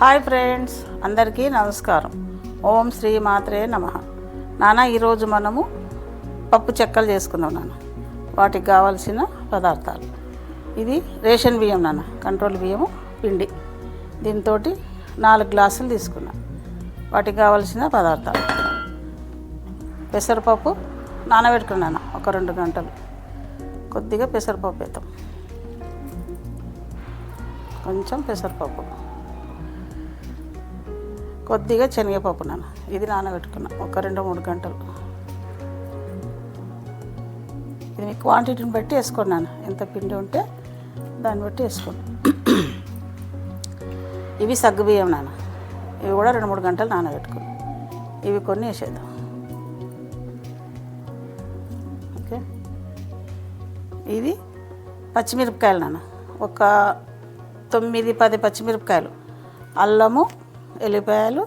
Hi friends అందరికీ నమస్కారం. ఓం శ్రీ మాత్రే నమ. నాన్న ఈరోజు మనము పప్పు చెక్కలు చేసుకుందాం నాన్న వాటికి కావాల్సిన పదార్థాలు. ఇది రేషన్ బియ్యం నాన్న కంట్రోల్ బియ్యము పిండి. దీంతో నాలుగు గ్లాసులు తీసుకున్నా. వాటికి కావాల్సిన పదార్థాలు. పెసరపప్పు నానబెట్టుకున్నాను ఒక రెండు గంటలు. కొద్దిగా పెసరపప్పు వేద్దాం. కొంచెం పెసరపప్పు. కొద్దిగా శనగపప్పు నాన్న. ఇది నానబెట్టుకున్నా. ఒక రెండు మూడు గంటలు. ఇది మీ క్వాంటిటీని బట్టి వేసుకున్నాను ఎంత పిండి ఉంటే దాన్ని బట్టి వేసుకోండి. ఇవి సగ్గుబియ్యం నాన్న. ఇవి కూడా రెండు మూడు గంటలు నానబెట్టుకుని ఇవి కొన్ని వేసేద్దాం. ఓకే? ఇది పచ్చిమిరపకాయలు నాన్న. ఒక తొమ్మిది పది పచ్చిమిరపకాయలు. అల్లము ఎల్లిపాయలు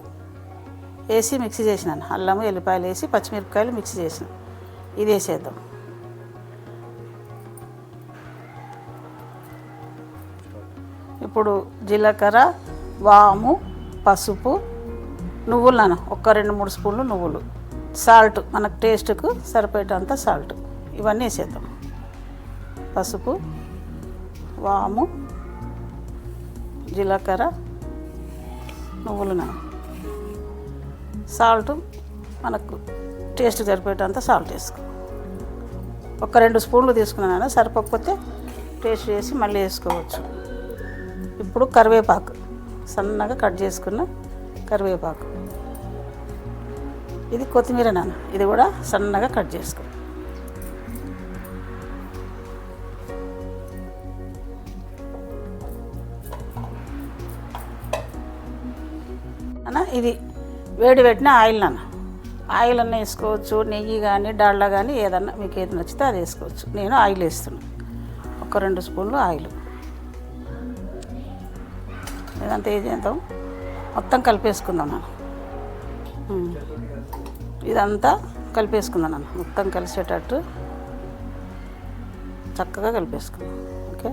వేసి మిక్సీ చేసినాను. అల్లము ఎల్లిపాయలు వేసి పచ్చిమిరపకాయలు మిక్సీ చేసిన. ఇది వేసేద్దాం. ఇప్పుడు జీలకర్ర వాము పసుపు నువ్వులు నాన్న ఒక రెండు మూడు స్పూన్లు నువ్వులు. సాల్ట్ మనకు టేస్ట్కు సరిపోయేటంత సాల్ట్. ఇవన్నీ వేసేద్దాం. పసుపు వాము జీలకర్ర నువ్వులు నాన్న సాల్ట్ మనకు టేస్ట్ సరిపోయేటంత సాల్ట్ వేసుకో. ఒక రెండు స్పూన్లు తీసుకున్నాను సరిపోకపోతే టేస్ట్ చేసి మళ్ళీ వేసుకోవచ్చు. ఇప్పుడు కరివేపాకు సన్నగా కట్ చేసుకున్న కరివేపాకు. ఇది కొత్తిమీర నాన్న ఇది కూడా సన్నగా కట్ చేసుకో. అన్న? ఇది వేడి పెట్టిన ఆయిల్ అన్న. ఆయిల్ అన్న వేసుకోవచ్చు నెయ్యి కానీ డాల్లా కానీ ఏదన్నా మీకు ఏది నచ్చితే అది వేసుకోవచ్చు. నేను ఆయిల్ వేస్తున్నాను ఒక రెండు స్పూన్లు ఆయిల్. ఇదంతా ఏం చేద్దాం? మొత్తం కలిపేసుకుందాం నాన్న ఇదంతా కలిపేసుకుందాం నన్ను మొత్తం కలిసేటట్టు చక్కగా కలిపేసుకుందాం. ఓకే?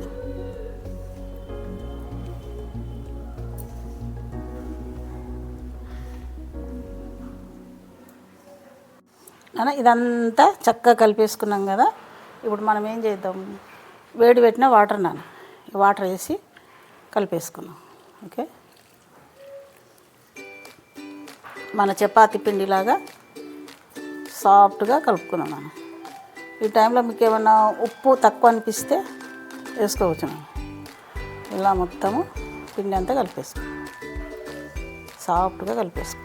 అన్న ఇదంతా చక్కగా కలిపేసుకున్నాం కదా. ఇప్పుడు మనం ఏం చేద్దాం? వేడి పెట్టిన వాటర్ నాన్న వాటర్ వేసి కలిపేసుకున్నాం. ఓకే? మన చపాతి పిండిలాగా సాఫ్ట్గా కలుపుకున్నాం నాన్న. ఈ టైంలో మీకు ఏమన్నా ఉప్పు తక్కువ అనిపిస్తే వేసుకోవచ్చు మనం ఇలా మొత్తము పిండి అంతా కలిపేసుకో సాఫ్ట్గా కలిపేసుకో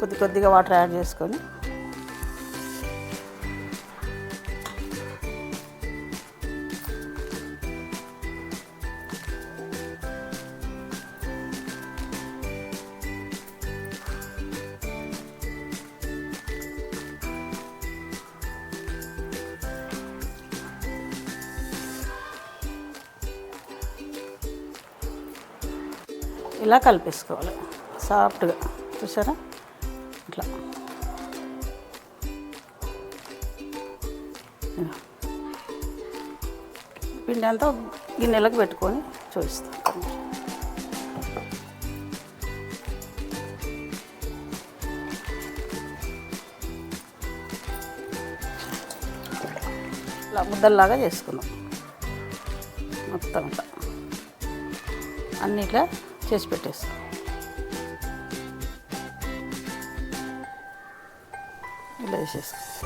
కొద్ది కొద్దిగా వాటర్ యాడ్ చేసుకొని ఇలా కలిపేసుకోవాలి. సాఫ్ట్గా. చూసారా? ఇట్లా. పిండి అంతా గిన్నెలకు పెట్టుకొని చూపిస్తాం. ఇలా ముద్దల్లాగా చేసుకుందాం. మొత్తం అంతా. అన్నిట్లా చేసి పెట్టేస్తాను ఇలా వేసేస్తాను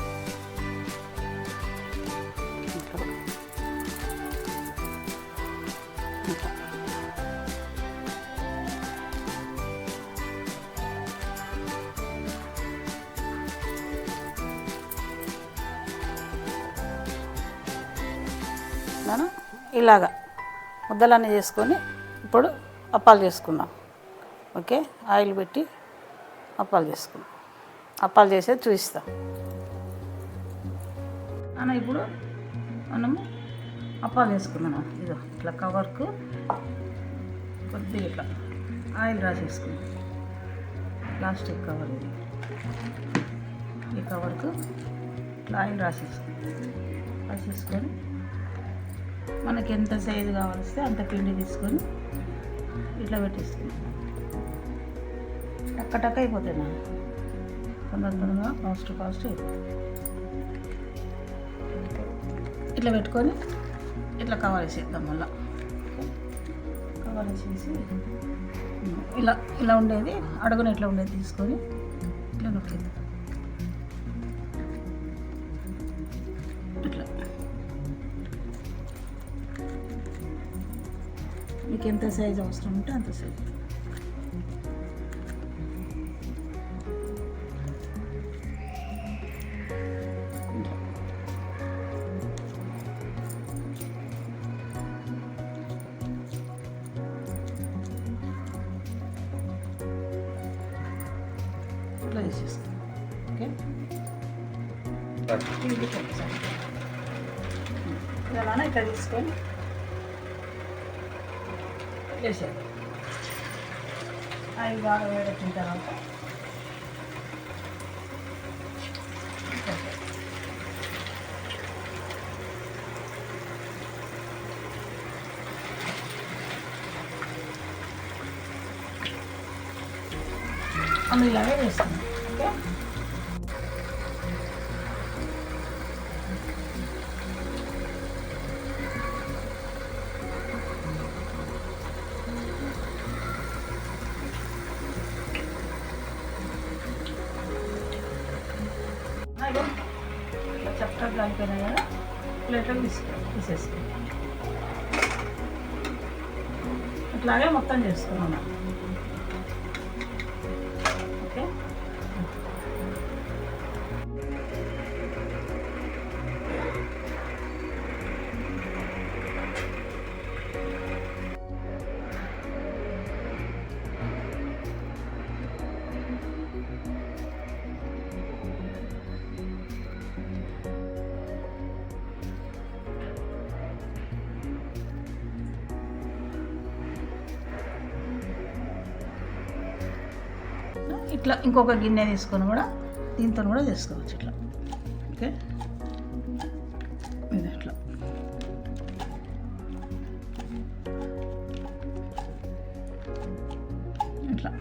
ఇలాగా ముద్దలన్నీ చేసుకొని ఇప్పుడు అప్పాలు చేసుకుందాం. ఓకే? ఆయిల్ పెట్టి అప్పాలు చేసుకుందాం. అప్పాలు చేసేది చూపిస్తాం. అన్న ఇప్పుడు మనము అప్పాలు చేసుకుందాం. ఇదో ఇట్లా కవర్కు కొద్దిగా ఇట్లా ఆయిల్ రాసేసుకున్నాం ప్లాస్టిక్ కవర్ ఇది. ఈ కవర్కు ఇట్లా ఆయిల్ రాసేసుకున్నాం రాసేసుకొని మనకి ఎంత సైజు కావాల్స్తే అంత పిండి తీసుకొని ఇట్లా పెట్టేసుకుందాం టక్క టక్క అయిపోతాయి తొందర తొందరగా ఫాస్ట్ ఫాస్ట్ ఇట్లా పెట్టుకొని ఇట్లా కవర్ వేసేద్దాం మళ్ళా. కవర్ వేసేసి ఇలా ఇలా ఉండేది అడుగున ఇట్లా ఉండేది తీసుకొని ఇట్లా నొక్కేద్దాం. మీకు ఎంత సైజ్ అవసరం ఉంటే అంత సైజ్. ఇట్లా చేసేస్తాం ఓకే? ఇది ఇట్లా తీసుకొని వేసేది అవి బాగా వేడెక్కిన తర్వాత అన్ని ఇలాగే వేస్తున్నాం ఓకే ఇట్లా చక్కగా కలిపినాయి కదా? ప్లేట్లో తీసుకో తీసేసుకో. అట్లాగే మొత్తం చేసుకున్నాను. ఇట్లా ఇంకొక గిన్నె తీసుకొని కూడా దీంతో కూడా చేసుకోవచ్చు ఇట్లా. ఓకే? ఇది ఇట్లా. ఇట్లా.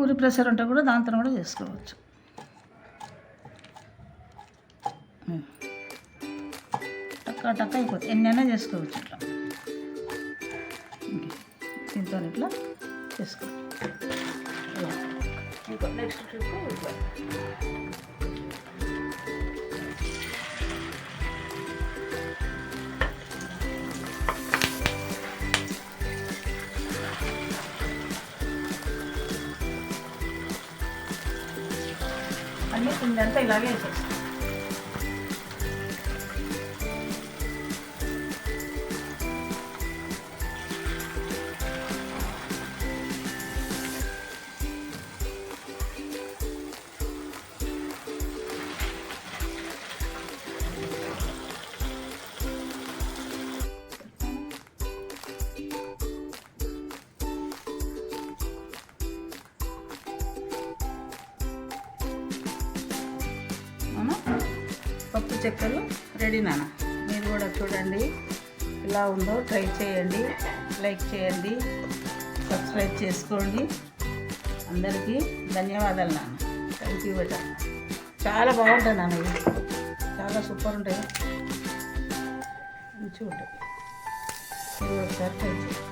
ఊరి ప్రెషర్ ఉంటే కూడా దాంతో కూడా చేసుకోవచ్చు. టక్క టక్క అయిపోతుంది. ఎన్నైనా చేసుకోవచ్చు ఇట్లా. దీంతో ఇట్లా. చేసుకోండి ఇంకో నెక్స్ట్ ట్రిప్ ఇట్లా అన్నీ పిండంతా ఇలాగే వేసేస్తాం చెక్కలు రెడీ నాన్న. మీరు కూడా చూడండి. ఎలా ఉందో ట్రై చేయండి. లైక్ చేయండి. సబ్స్క్రైబ్ చేసుకోండి. అందరికీ ధన్యవాదాలు నాన్న. థ్యాంక్ యూ బేట. చాలా బాగుంటాయి నాన్న ఇవి. చాలా సూపర్ ఉంటాయి. మంచిగా ఉంటాయి ఒకసారి ట్రై చేయండి.